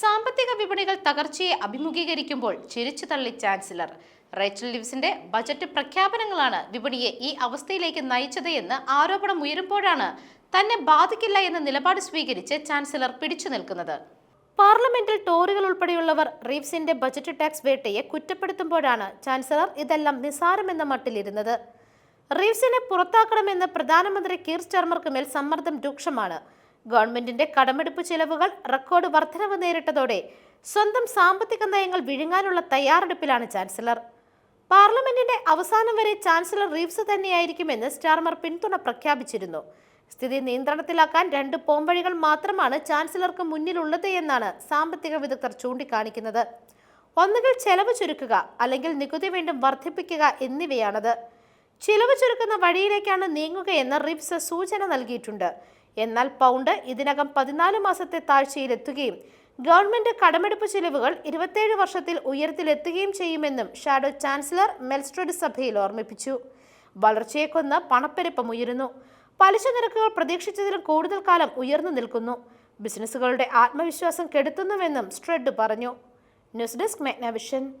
സാമ്പത്തിക വിപണികൾ തകർച്ചയെ അഭിമുഖീകരിക്കുമ്പോൾ ചിരിച്ചു തള്ളി ചാൻസലർ. റേച്ചൽ ലിവ്സിന്റെ ബജറ്റ് പ്രഖ്യാപനങ്ങളാണ് വിപണിയെ ഈ അവസ്ഥയിലേക്ക് നയിച്ചത് എന്ന് ആരോപണം ഉയരുമ്പോഴാണ് തന്നെ ബാധിക്കില്ല എന്ന നിലപാട് സ്വീകരിച്ച് ചാൻസലർ പിടിച്ചു നിൽക്കുന്നത്. പാർലമെന്റിൽ ടോറികൾ ഉൾപ്പെടെയുള്ളവർ റീവ്സിന്റെ ബജറ്റ് ടാക്സ് വേട്ടയെ കുറ്റപ്പെടുത്തുമ്പോഴാണ് ചാൻസലർ ഇതെല്ലാം നിസാരമെന്ന മട്ടിലിരുന്നത്. റീവ്സിനെ പുറത്താക്കണമെന്ന് പ്രധാനമന്ത്രി കീർ സ്റ്റാർമർക്ക് മേൽ സമ്മർദ്ദം രൂക്ഷമാണ്. ഗവൺമെന്റിന്റെ കടമെടുപ്പ് ചെലവുകൾ റെക്കോർഡ് വർധനവ് നേരിട്ടതോടെ സ്വന്തം സാമ്പത്തിക നയങ്ങൾ വിഴുങ്ങാനുള്ള തയ്യാറെടുപ്പിലാണ് ചാൻസലർ. പാർലമെന്റിന്റെ അവസാനം വരെ ചാൻസലർ റീവ്സ് തന്നെയായിരിക്കുമെന്ന് സ്റ്റാർമർ പിന്തുണ പ്രഖ്യാപിച്ചിരുന്നു. സ്ഥിതി നിയന്ത്രണത്തിലാക്കാൻ രണ്ട് പോംവഴികൾ മാത്രമാണ് ചാൻസലർക്ക് മുന്നിലുള്ളത് എന്നാണ് സാമ്പത്തിക വിദഗ്ധർ ചൂണ്ടിക്കാണിക്കുന്നത്. ഒന്നുകിൽ ചെലവ് ചുരുക്കുക അല്ലെങ്കിൽ നികുതി വീണ്ടും വർദ്ധിപ്പിക്കുക എന്നിവയാണത്. ചിലവ് ചുരുക്കുന്ന വഴിയിലേക്കാണ് നീങ്ങുകയെന്ന് റിപ്സ് സൂചന നൽകിയിട്ടുണ്ട്. എന്നാൽ പൗണ്ട് ഇതിനകം പതിനാല് മാസത്തെ താഴ്ചയിലെത്തുകയും ഗവൺമെന്റ് കടമെടുപ്പ് ചിലവുകൾ ഇരുപത്തേഴ് വർഷത്തിൽ ഉയരത്തിലെത്തുകയും ചെയ്യുമെന്നും ഷാഡോ ചാൻസലർ മെൽസ്ട്രഡ് സഭയിൽ ഓർമ്മിപ്പിച്ചു. വളർച്ചയെ കൊന്ന് പണപ്പെരുപ്പം ഉയരുന്നു. പലിശ നിരക്കുകൾ പ്രതീക്ഷിച്ചതിലും കൂടുതൽ കാലം ഉയർന്നു നിൽക്കുന്നു. ബിസിനസ്സുകളുടെ ആത്മവിശ്വാസം കെടുത്തുന്നുവെന്നും സ്ട്രെഡ് പറഞ്ഞു. News desk മെഗ്നവിഷൻ.